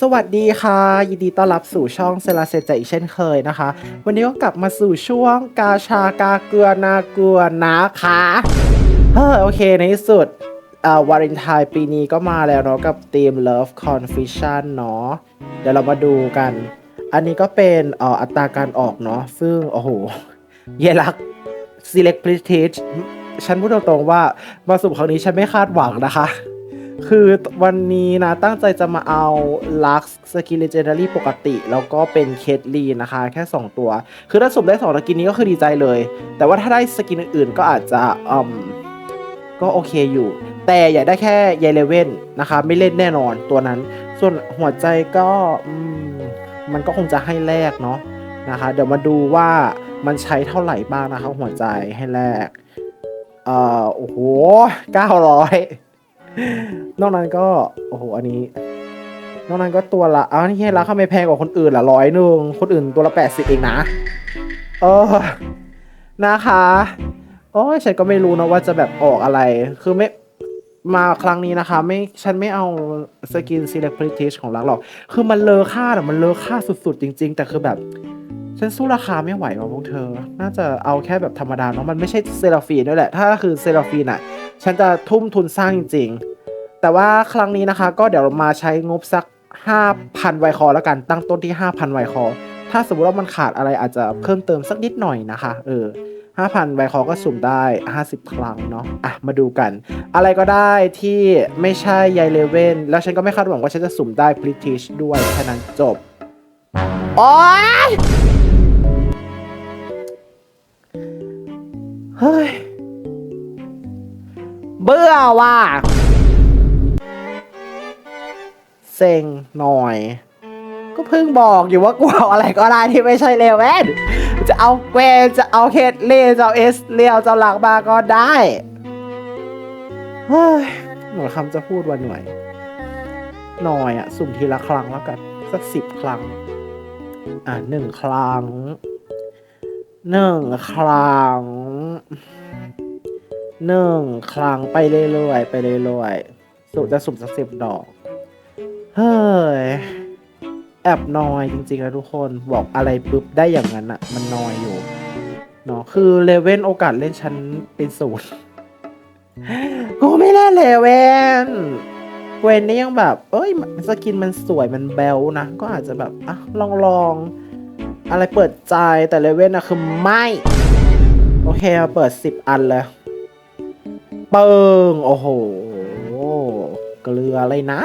สวัสดีค่ะ ยินดีต้อนรับสู่ช่องเซลาเซจอีกเช่นเคยนะคะ วันนี้ก็กลับมาสู่ช่วงกาชากาเกลือนากลัวนะคะเฮ้อโอเคในที่สุดอ่อวาเลนไทน์ปีนี้ก็มาแล้วเนาะกับธีม Love Confession เนาะเดี๋ยวเรามาดูกัน อันนี้ก็เป็นอ่ออัตราการออกเนาะซึ่ง โอ้โห เยลัก select prestige ฉันพูดตรงๆว่ามาสุ่มครั้งนี้ฉันไม่คาดหวังนะคะ คือวันนี้นะตั้งใจจะมาเอาลักสกินเลเจนดารี่ปกติ แล้วก็เป็นเคทลีนะคะ แค่ 2 ตัว คือถ้าสมได้2สกินนี้ก็คือดีใจเลย แต่ว่าถ้าได้สกินอื่นๆก็อาจจะอืมก็โอเคอยู่ แต่อย่าได้แค่ยายเลเว่นนะคะ ไม่เล่นแน่นอนตัวนั้น ส่วนหัวใจก็มมันก็คงจะให้แลกเนาะนะคะ เดี๋ยวมาดูว่ามันใช้เท่าไหร่บ้างนะคะ หัวใจให้แลกเอ่อโอ้โหเก้าร้อย นอกนั้นก็ โอ้โห อันนี้ นอกนั้นก็ตัวละอ้าวนี่แค่ราคาไม่แพงกว่าคนอื่นละร้อยหนึ่งคนอื่นตัวละแปดสิบเองนะ เออ นะคะ โอ้ยฉันก็ไม่รู้นะว่าจะแบบออกอะไร คือไม่ มาครั้งนี้นะคะ ไม่ ฉันไม่เอาสกิน select british ของรักหรอก คือมันเลอค่าแต่มันเลอค่าสุดๆ จริง ๆ แต่คือแบบฉันสู้ราคาไม่ไหวว่ะพวกเธอ น่าจะเอาแค่แบบธรรมดาเนาะ มันไม่ใช่เซราฟีนด้วยแหละ ถ้าคือเซราฟีนอะ ฉันจะทุ่มทุนสร้างจริง ๆ แต่ว่าครั้งนี้นะคะ ก็เดี๋ยวเรามาใช้งบสัก 5,000 ไวคอแล้วกันตั้งต้นที่ 5,000 ไวคอ ถ้าสมมติว่ามันขาดอะไรอาจจะเพิ่มเติมสักนิดหน่อยนะคะ เออ5,000ไวคอก็สุ่มได้ 50 ครั้งเนาะอะมาดูกัน อะไรก็ได้ที่ไม่ใช่ยายเลเว่นแล้วฉันก็ไม่คาดหวังว่าฉันจะสุ่มได้พริติชด้วยแค่นั้นจบโอ๊ยเฮ้ย เบื่อว่ะเซ็งหน่อย ก็เพิ่งบอกอยู่ว่ากูเอาอะไรก็ได้ที่ไม่ใช่เลเว่นจะเอาเกวนจะเอาเคทเลจะเอาเอสเลียวจะหลักบาก็ได้เฮ้ยหน่วยคำจะพูดว่าหน่วยหน่อยอะสุ่มทีละครั้งแล้วกัน สักสิบครั้ง อะหนึ่งครั้งหนึ่งครั้ง หนึ่งครั้งไปเรื่อยๆไปเรื่อยๆสุจะสุ่มสักสิบดอก เฮ้ย แอบนอยจริงๆนะทุกคนบอกอะไรปุ๊บได้อย่างนั้นอะมันนอยอยู่เนาะคือเลเว่นโอกาสเล่นชั้นเป็นศูนย์กูไม่เล่นเลเว่นเวนนี่ยังแบบ เอ้ยสกินมันสวยมันแบลนะ ก็อาจจะแบบอะลองลองอะไรเปิดใจแต่เลเว่นอะคือไม่ โอเคเปิดสิบอันเลย เปิงโอ้โห เกลือเลยนะ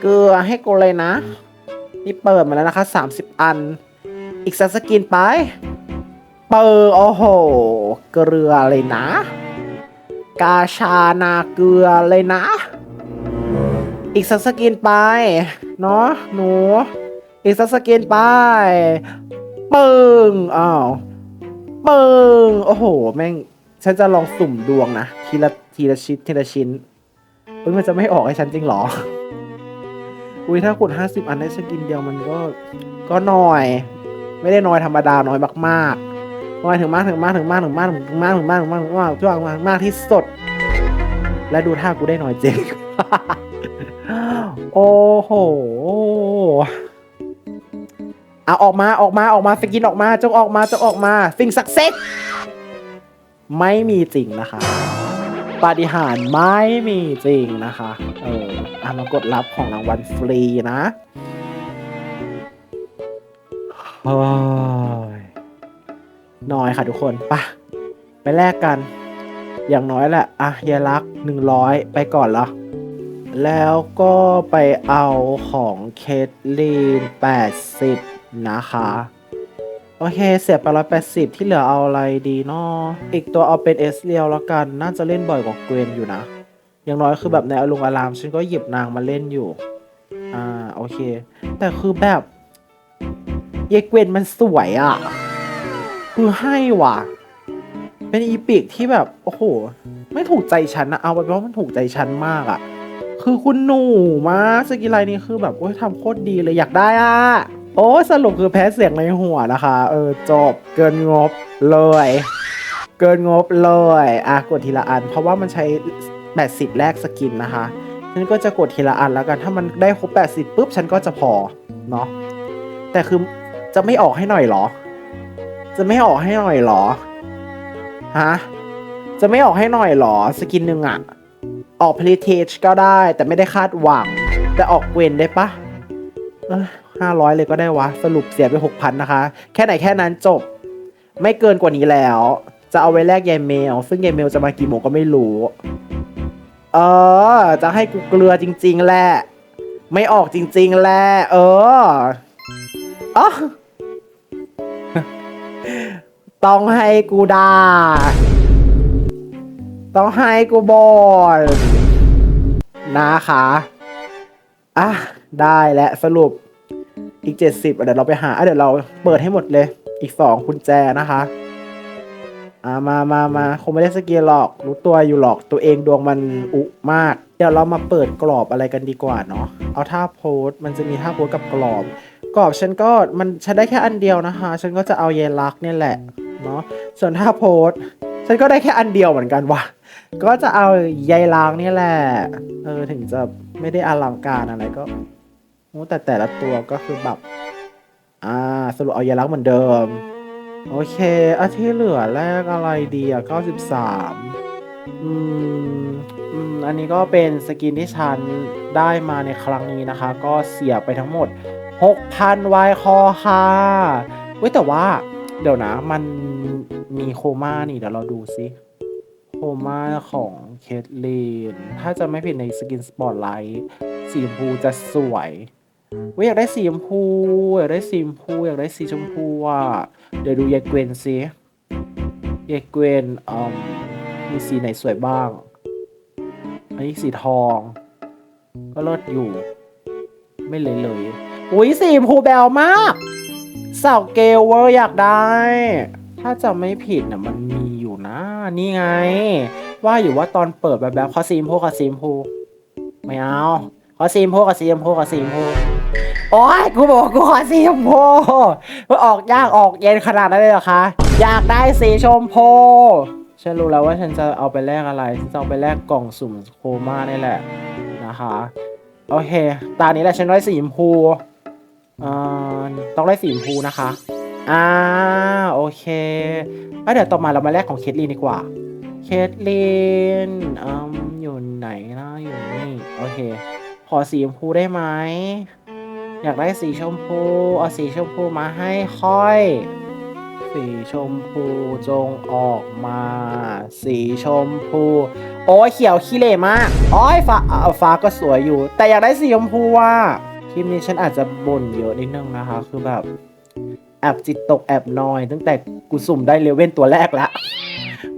เกลือให้กูเลยนะ นี่เปิดมาแล้วนะคะ 30 อัน อีกสักสกินไป เปิงโอ้โห เกลือเลยนะ กาชานาเกลือเลยนะ อีกสักสกินไป เนาะหนู อีกสักสกินไป เปิงอ้าว เปิงโอ้โห แม่ง ฉันจะลองสุ่มดวงนะ ทีละทีละชิ้นทีละชิ้นเฮ้ยมันจะไม่ออกให้ฉันจริงเหรอ อุ้ยถ้ากดห้าสิบอันได้สกินเดียวมันก็ก็น้อย ไม่ได้น้อยธรรมดาน้อยมากๆน้อยถึงมากถึงมากถึงมากถึงมากถึงมากถึงมากถึงมากถึงมากถึงมากมากมากที่สุดและดูท่ากูได้น้อยจริง โอ้โหเอาออกมาออกมาออกมาสกินออกมาจงออกมาจงออกมาสิ่งศักดิ์สิทธิ์ ไม่มีจริงนะคะปาฏิหาริย์ไม่มีจริงนะคะ เอออะมากดรับของรางวัลฟรีนะโอ้ยน้อยค่ะทุกคนปะไปแลกกัน อย่างน้อยแหละ อะยายรักหนึ่งร้อยไปก่อนละแล้วก็ไปเอาของเคทลีนแปดสิบนะคะ โอเค เสียไปร้อยแปดสิบที่เหลือเอาอะไรดีเนาะอีกตัวเอาเป็นเอสเรียวแล้วกัน น่าจะเล่นบ่อยกว่าเกวนอยู่นะ อย่างน้อยคือแบบในอารมณ์อารามฉันก็หยิบนางมาเล่นอยู่ อ่า โอเค แต่คือแบบเยเกวนมันสวยอะ่ะ คือให้ว่ะ เป็นอีปิกที่แบบ โอ้โห ไม่ถูกใจฉันนะเอาไปเพราะมันถูกใจฉันมากอะ่ะ คือคุณหนูมากสกินไลน์นี่คือแบบโอ้ยทำโคตรดีเลยอยากได้อะ โอ้สรุปคือแพ้เสียงในหัวนะคะ เออจบเกินงบเลย เกินงบเลยอะกดทีละอัน เพราะว่ามันใช้ 80แลกสกินนะคะฉันก็จะกดทีละอันแล้วกัน ถ้ามันได้ครบ 80ปุ๊บฉันก็จะพอเนาะแต่คือจะไม่ออกให้หน่อยเหรอ จะไม่ออกให้หน่อยเหรอฮะจะไม่ออกให้หน่อยเหรอสกินหนึ่งอะออกพลีเทจก็ได้แต่ไม่ได้คาดหวัง แต่ออกเวนได้ปะ ห้าร้อยเลยก็ได้วะ สรุปเสียไปหกพันนะคะ แค่ไหนแค่นั้นจบ ไม่เกินกว่านี้แล้ว จะเอาไว้แลกยายเมล ซึ่งยายเมลจะมากี่โมงก็ไม่รู้ เออ จะให้กูเกลือจริง ๆ แหละ ไม่ออกจริง ๆ แหละ เอออ๋อต้องให้กูด่า ต้องให้กูบอนนะคะ อะ ได้และสรุปอีก 70เดี๋ยวเราไปหาเดี๋ยวเราเปิดให้หมดเลย อีกสองกุญแจนะคะอ่ามามามาคงไม่ได้สกีหรอกรู้ตัวอยู่หรอกตัวเองดวงมันอุมาก เดี๋ยวเรามาเปิดกรอบอะไรกันดีกว่าเนาะเอาท่าโพสมันจะมีท่าโพสกับกรอบ กรอบฉันก็มันฉันได้แค่อันเดียวนะคะ ฉันก็จะเอาเยลักเนี่ยแหละเนาะส่วนท่าโพสฉันก็ได้แค่อันเดียวเหมือนกันว่ะก็จะเอาใยล้างนี่แหละ เออ ถึงจะไม่ได้อลังการอะไรก็ โอ้แต่แต่ละตัวก็คือแบบ อ่า สรุปเอาใยล้างเหมือนเดิม โอเคอาที่เหลือแรกอะไรดีอะ93อืมอืม อันนี้ก็เป็นสกินที่ฉันได้มาในครั้งนี้นะคะ ก็เสียไปทั้งหมด 6,000วายคอค่ะเว้ยแต่ว่า เดี๋ยวนะ มันมีโคม่านี่เดี๋ยวเราดูซิโคม่าของเคทลีน ถ้าจะไม่ผิดในสกินสปอตไลท์สีชมพูจะสวย ว้ยอยากได้สีชมพูอยากได้สีชมพูอยากได้สีชมพูอะเดี๋ยวดูยายเกวนซิยายเกวนอืมมีสีไหนสวยบ้าง อันนี้สีทอง ก็เลิศอยู่ ไม่เลยเลยอุ้ยสีชมพูแบวมากสาวเกลเวอร์อยากได้ ถ้าจะไม่ผิดนะมันมีอยู่นะ นี่ไง ว่าอยู่ว่าตอนเปิดแบบแบบขอซีชมพูขอซีชมพูไม่เอา ขอซีมพูขอซีมพูขอซีมพูโอ้ยกูบอกกูขอสีชมพูว่ออกยากออกเย็นขนาดนั้นเลยเหรอคะ อยากได้สีชมพูฉันรู้แล้วว่าฉันจะเอาไปแลกอะไรฉันจะเอาไปแลกกล่องสุ่มโคม่านี่แหละนะคะโอเค ตานี้แหละฉันได้สีชมพูอ่าต้องได้สีชมพูนะคะอ่าโอเคแล้วเดี๋ยวต่อมาเรามาแลกของเคทลีนดีกว่าเคทลีนอืมอยู่ไหนนะอยู่นี่โอเค ขอสีชมพูได้ไหม อยากได้สีชมพู เอาสีชมพูมาให้ค่อย สีชมพูจงออกมา สีชมพู โอ้ยเขียวขี้เหร่มากโอ้ยฟ้าเอาฟ้าก็สวยอยู่ แต่อยากได้สีชมพูว่ะคลิปนี้ฉันอาจจะบ่นเยอะนิดนึงนะคะ คือแบบแอบจิตตกแอบนอย ตั้งแต่กูสุ่มได้เลเว่นตัวแรกละ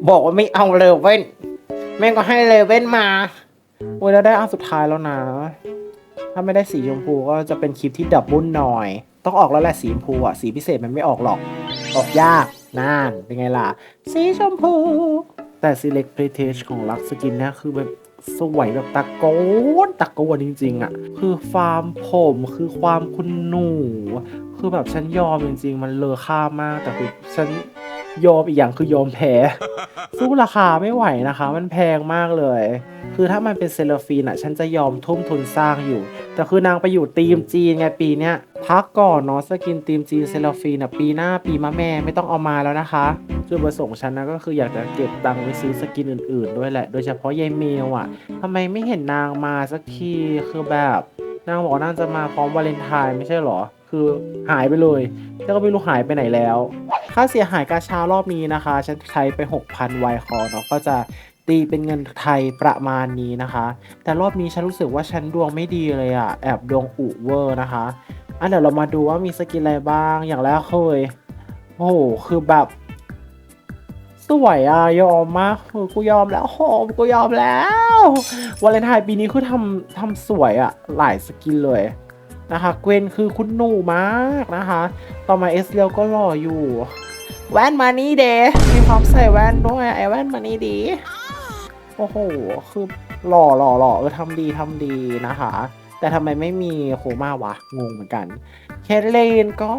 บอกว่าไม่เอาเลเว่นแม่งก็ให้เลเว่นมา โอ้ยแล้วได้อันสุดท้ายแล้วนะ ถ้าไม่ได้สีชมพูก็จะเป็นคลิปที่ดับบุลหน่อย ต้องออกแล้วแหละสีชมพูอะ สีพิเศษมันไม่ออกหรอก ออกยากน่านเป็นไงล่ะ สีชมพู แต่ select prestige ของลักสกินเนี่ยคือแบบสวยแบบตะโกนตะโกนจริงๆอะ คือฟาร์มผมคือความคุณหนู คือแบบฉันยอมจริง ๆ มันเลอค่ามาก แต่คือฉัน ยอมอีกอย่างคือยอมแพ้สู้ราคาไม่ไหวนะคะ มันแพงมากเลย คือถ้ามันเป็นเซเลฟีนอะ ฉันจะยอมทุ่มทุนสร้างอยู่ แต่คือนางไปอยู่ทีมจีนไงปีเนี้ยพักก่อนเนาะสกินทีมจีนเซเลฟีนอะปีหน้าปีมะแม่ไม่ต้องเอามาแล้วนะคะจุดประสงค์ฉันนะก็คืออยากจะเก็บตังค์ไว้ซื้อสกินอื่นๆ ด้วยแหละ โดยเฉพาะยายเมลอะทำไมไม่เห็นนางมาสักทีคือแบบนางบอกนางจะมาพร้อมวาเลนไทน์ไม่ใช่เหรอ คือหายไปเลยแล้วก็ไม่รู้หายไปไหนแล้ว ค่าเสียหายกาชารอบนี้นะคะ ฉันใช้ไป 6,000ไวคอเนาะก็จะตีเป็นเงินไทยประมาณนี้นะคะ แต่รอบนี้ฉันรู้สึกว่าฉันดวงไม่ดีเลยอะแอบดวงอุเวอร์นะคะอันเดี๋ยวเรามาดูว่ามีสกินอะไรบ้างอย่างแรกเคยโอ้โหคือแบบสวยอะยอมมากคือกูยอมแล้วโหมกูยอมแล้ววาเลนไทน์ปีนี้คือทำทำสวยอะหลายสกินเลย นะคะเกวนคือคุณหนูมากนะคะ ต่อมาเอสเรียวก็หล่ออยู่ แว่นมานี่เดมีความใส่แว่นด้วยไอแว่นมานี่ดี โอ้โห คือหล่อหล่อหล่อเออทำดีทำดีนะคะ แต่ทำไมไม่มีโคม่าวะ งงเหมือนกัน เคทเลนก็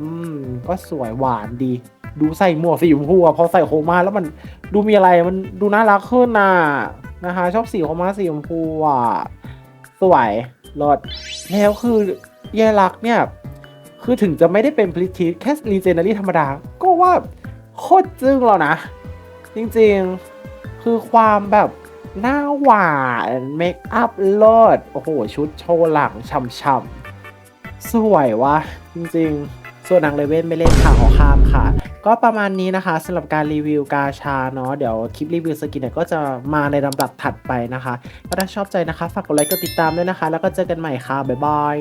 อืมก็สวยหวานดี ดูใส่หมวกสีชมพูอะพอใส่โคม่าแล้วมันดูมีอะไรมันดูน่ารักขึ้นน่ะนะคะ ชอบสีโคม่าสีชมพูอะสวย รอด แล้วคือเยลักเนี่ย คือถึงจะไม่ได้เป็นพลิทีแค่รีเจน a รี่ธรรมดา ก็ว่าโคตรจึ้งแล้วนะ จริงๆคือความแบบหน้าหวานเมคอัพเลิศโอ้โห ชุดโชว์หลังช่ำๆสวยวะจริงๆ ส่วนนางเลเว่นไม่เล่นค่ะขอข้ามค่ะ ก็ประมาณนี้นะคะสำหรับการรีวิวกาชาเนาะเดี๋ยวคลิปรีวิวสกินเนี่ยก็จะมาในลำดับถัดไปนะคะก็ถ้าชอบใจนะคะ ฝากกดไลค์กดติดตามด้วยนะคะ แล้วก็เจอกันใหม่ค่ะ บ๊ายบาย